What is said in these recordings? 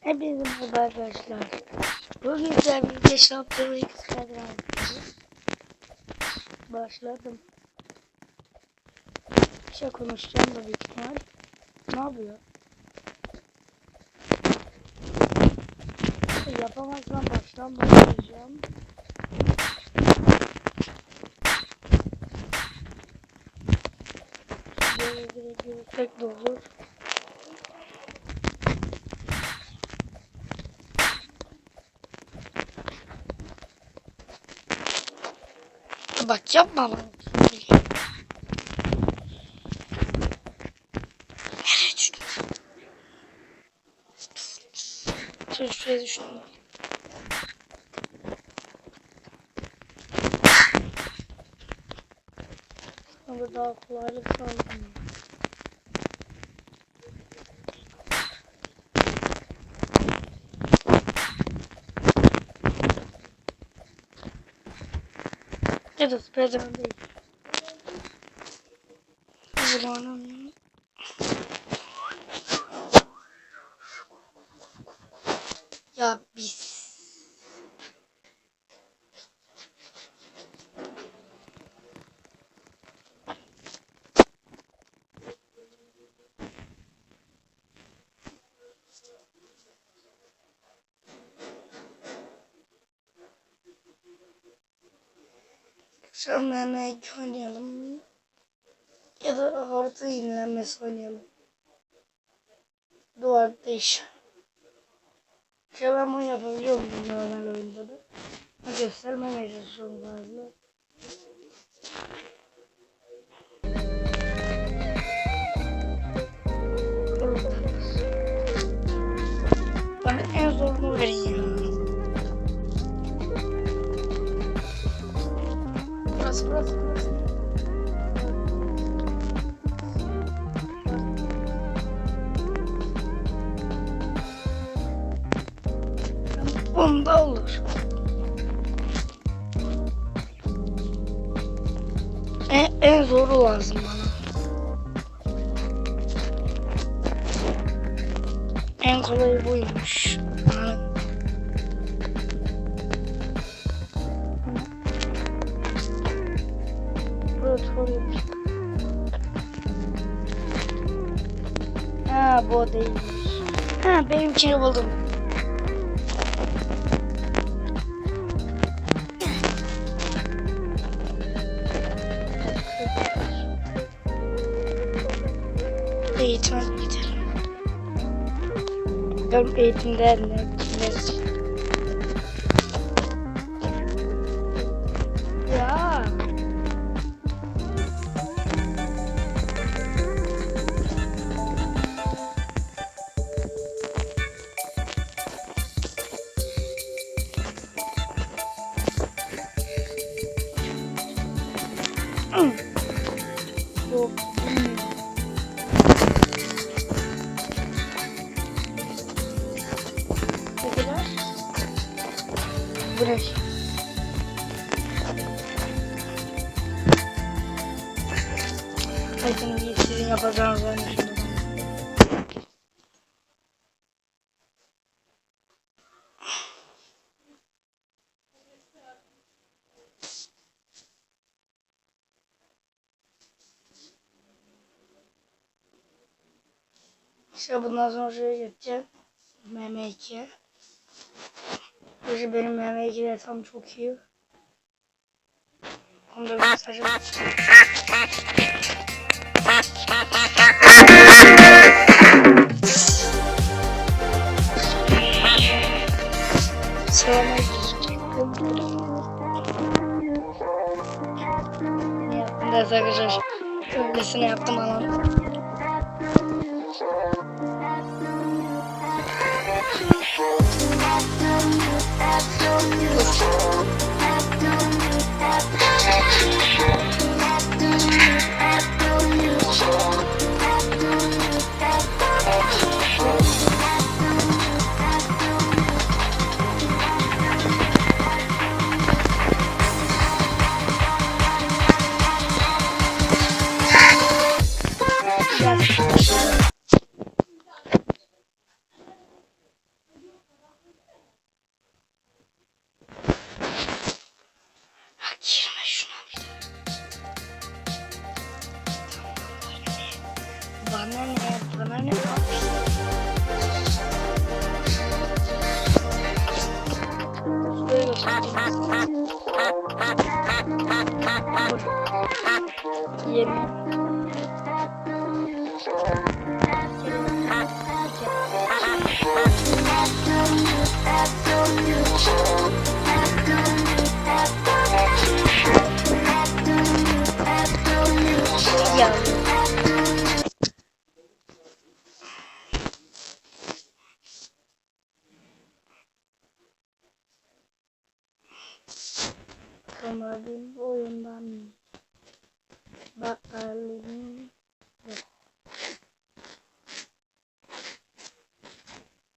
Hepinize merhaba arkadaşlar. Bugün güzel bir geç yaptığım ilk kadar Başladım. Bir şey konuşacağım da büyük ihtimal. Ne yapıyor? Yapamazsam baştan başlayacağım. Böyle direkt yürüsek de olur. Bak yapma. Nereye düştün? Şuraya, düştüm. Ama daha kolaylık sağladım. Ya da Spiderman değil. Ya biz. Akşamlarına iki oynayalım. Ya da harita yenilenmesi oynayalım. Duvarda iş. Ya ben bunu yapabiliyor muyum normal oyunda da? Göstermemeye çalışıyorum galiba. Burası burası burası. Bunda olur. En, en zoru lazım bana. Protokol Ha bu o değilmiş. Ha benimkini buldum. Eğitime gidelim. Bakalım eğitimde ne, yapacağınız. İşte bundan sonra şuraya geçeceğim. MM2. İşte benim MM2 de tam çok iyi. Onu da göstereceğim. Yerim. Umarım bu oyundan bakalım.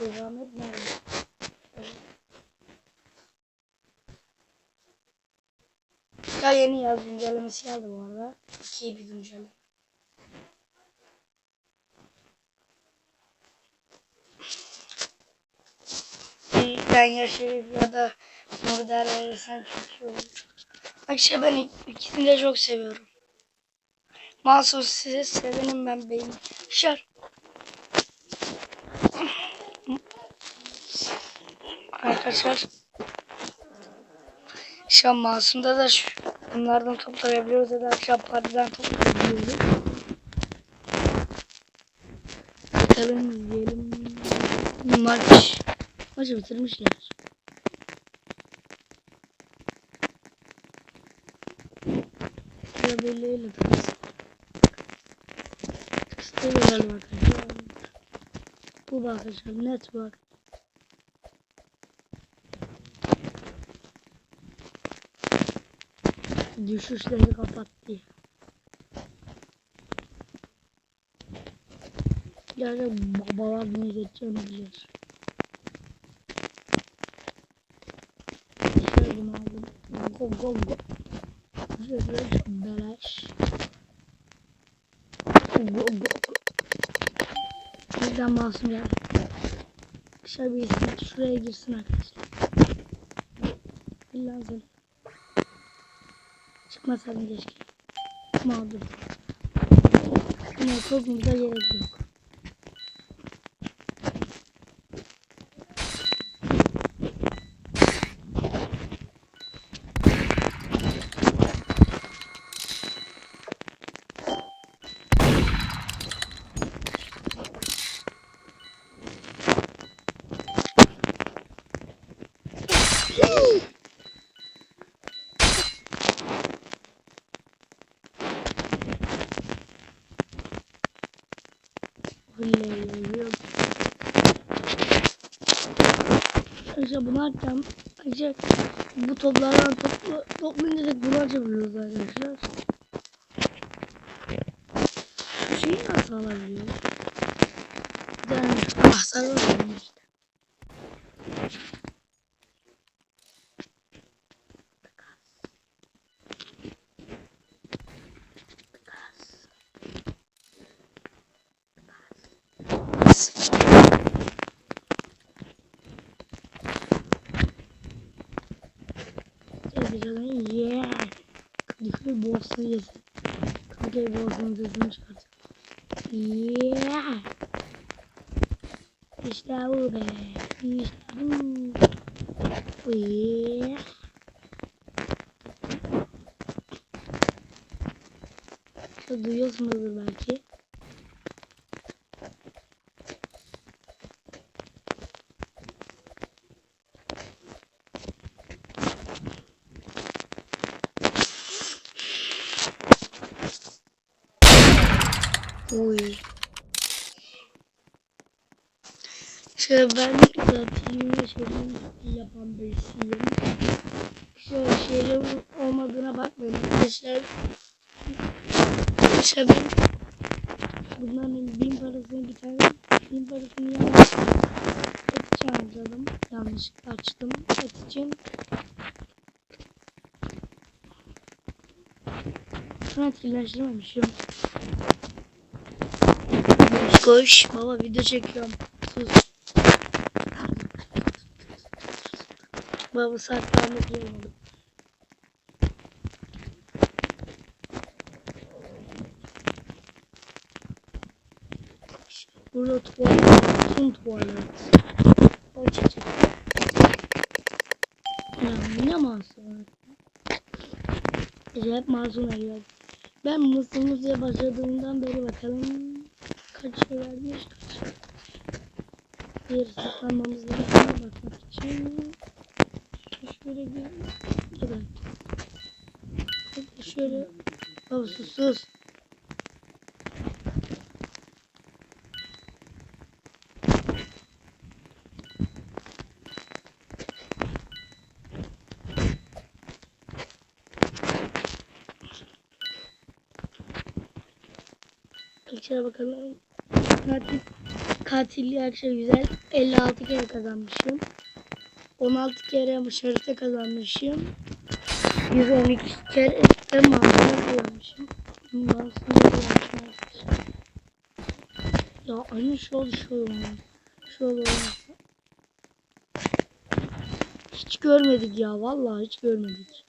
Devam etmeyelim. Ya yeni yaz güncellemesi geldi bu arada. İki bir güncelleme. Ben ya Şerif ya da Nurder verirsen çok iyi olur. Akşam ben ik- ikisini de çok seviyorum. Mahsus size sevenim ben benim. Şar. Arkadaşlar. Şu an Masum'da da şu, bunlardan toplayabiliyoruz ya da akşam partiden toplayabiliyoruz. Bakalım izleyelim. Maç. Maçı bitirmişler. Takas. İşte galiba arkadaşlar. Bu bak arkadaşlar net bak. Düşüşleri kapattı. Yani babalar ne geçeceğini bilir. Şöyle aldım. Go go go. Şöyle beleş. Bizden masum geldi. Şöyle bir şuraya girsin arkadaşlar. İlla seni. Çıkmasaydın keşke. Mağdur. Ama çok güzel gerek yok. Oley, yok. Arkadaşlar bunu atacağım. Arkadaşlar bu toplardan topla, toplayınca da bunu açabiliyoruz arkadaşlar. Şu şeyi nasıl alabiliyoruz? Bir tane anahtar var işte. Arkadaşlar yeah. Kadife boğazını yesin. Kadife boğazının sesini çıkartın. Yeah. İşte bu be. İşte bu. Yeah. Duyuyorsunuzdur belki. Şöyle ben zaten şeyleri yapan birisiyim. Şöyle şeyler olmadığına bakmayın arkadaşlar. İşte ben bunların bin parasını bir tane bin parasını yanlış harcadım. Yanlışlıkla açtım et için. Şu an etkileştirmemişim. Koş koş. Baba video çekiyorum. Sus. Baba saklanmak olmadı. Burada tuvalet. Sun tuvalet. Çiçek. Ya bu ne masum? Hep masum veriyor. Ben Mısır Müziğe başladığımdan beri bakalım kaç şey vermiş kaç. Bir saklanmamız lazım bakmak için. Şöyle bir dur ben. Şöyle Baba sus sus. İçeri bakalım. Katil, katilli akşam güzel. 56 kere kazanmışım. 16 kere başarıda kazanmışım. 112 kere de masum kullanmışım. Masum kullanmışım. Ya aynı şey oldu şey olmadı. Şey oldu. Hiç görmedik ya. Vallahi hiç görmedik.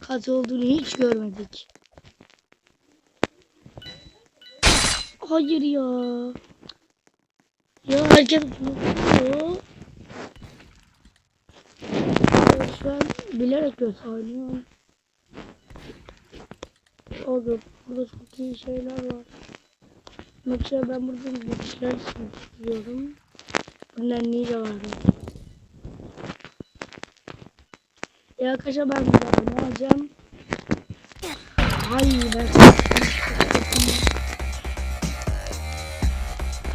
Katil olduğunu hiç görmedik. Hayır ya. Ya herkes bunu An bilerek gösteriyorum. Olur. Burada çok iyi şeyler var. Mesela ben burada bir şeyler istiyorum. Bunlar ninja var. Ya arkadaşlar ben ne alacağım? Hayır ben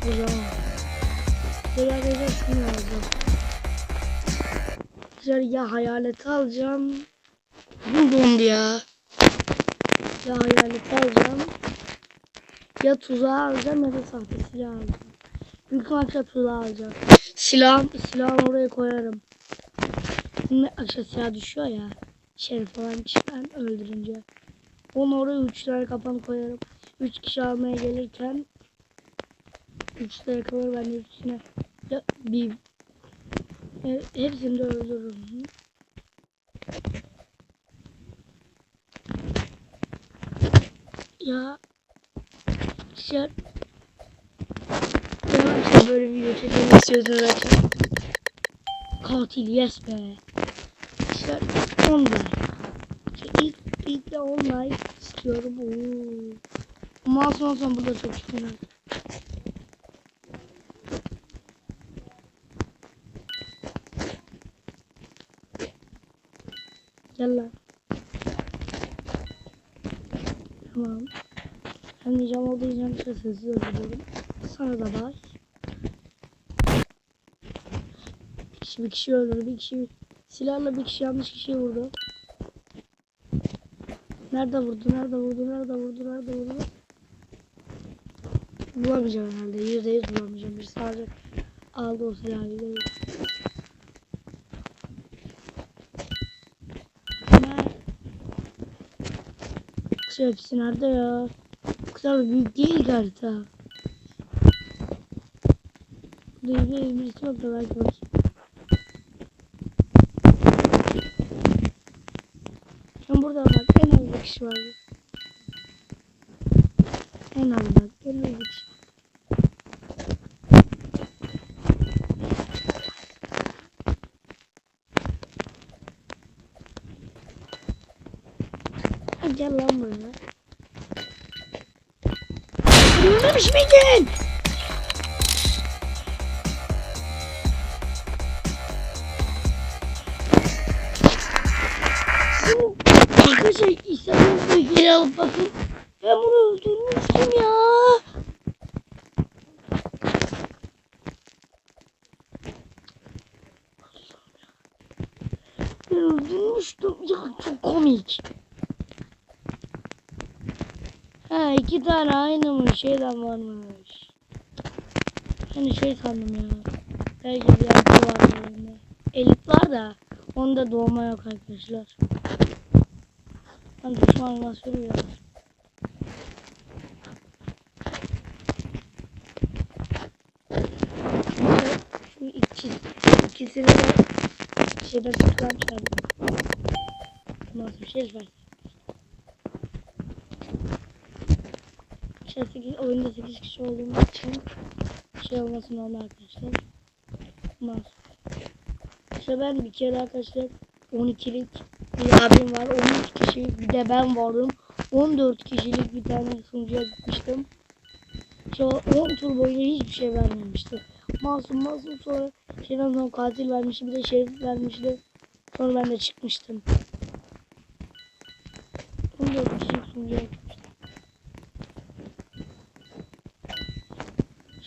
o zaman. Böyle arkadaşlar şunu alacağım. Arkadaşlar ya hayaleti alacağım. Bu dondu ya. Ya hayaleti alacağım. Ya tuzağı alacağım ya da sahte silah alacağım. Büyük ihtimalle tuzağı alacağım. Silah, silahı oraya koyarım. Şimdi akşam silah düşüyor ya. Şerif falan kişiden öldürünce. Onu oraya üç tane kapan koyarım. Üç kişi almaya gelirken üç tane kalır ben de üstüne bir hepsini de öldürürüm. Ya şey ya işte böyle video çekmek istiyordum zaten. Katil yes be. İşte online. İşte ilk, ilk de online istiyorum. Oo. Masum olsam burada çok çıkıyor. Gel. Tamam. Ben diyeceğim o diyeceğim işte sessiz öldürüyorum. Sana da bay. Bir kişi bir kişi öldürdü. Bir kişi silahla bir kişi yanlış kişiyi vurdu. Nerede vurdu? Nerede vurdu? Nerede vurdu? Nerede vurdu? Bulamayacağım herhalde. Yüzde yüz bulamayacağım. Bir sadece aldı o silahı. Yüzde yüz. Nerede? Şu hepsi nerede ya? Bu kadar büyük değil harita. Burada bir birisi yok belki var. Ben burada bak en az bir kişi var. En az bak en az bir kişi. Gel lan buraya. Miydin? Arkadaşlar İstanbul'da geri alıp bakın. Ben bunu öldürmüştüm ya. Ben öldürmüştüm. Ya çok komik. Ha iki tane aynı şeyden varmış. Hani şey sandım ya. Belki bir yapı var yerinde. Elit var da onda doğma yok arkadaşlar. Lan düşman nasıl ya? Şu iki, ikisini de şeyden çıkardım. Nasıl bir şey var? Şey, sekiz, oyunda 8 kişi olduğum için şey olması normal arkadaşlar. Masum. İşte ben bir kere arkadaşlar 12'lik bir abim var. 13 kişi bir de ben varım. 14 kişilik bir tane sunucuya gitmiştim. İşte o 10 tur boyunca hiçbir şey vermemişti. Masum masum sonra şeyden sonra katil vermişti bir de şerif vermişti. Sonra ben de çıkmıştım. 14 kişilik sunucuya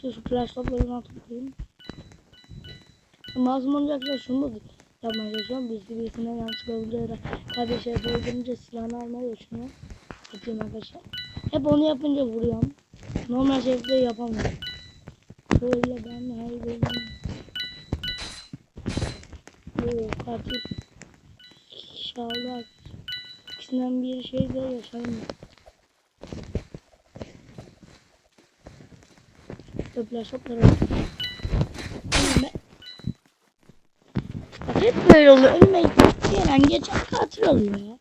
şu flash toplarından toplayayım. Masum olunca arkadaşlar şunu da yapmaya çalışıyorum. Birisi birisine yanlışlıkla vurunca ya da kardeşe öldürünce silahını almaya çalışıyorum. Yapıyorum arkadaşlar. Hep onu yapınca vuruyorum. Normal şekilde yapamıyorum. Böyle ben her gün... Oo katil. İnşallah. İkisinden bir şey de yaşarım. Öpler şoplar. Bak hep böyle oluyor. Önüme gelen geçen katil oluyor ya.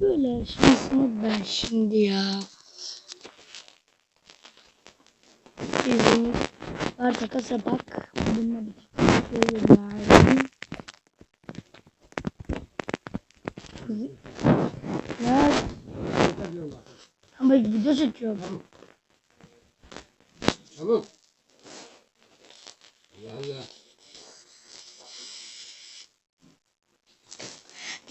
Böyle şansımı ben şimdi ya. Bizim var takas yapak. Bununla bir şey verdim. Ya ama video çekiyorum. Tamam.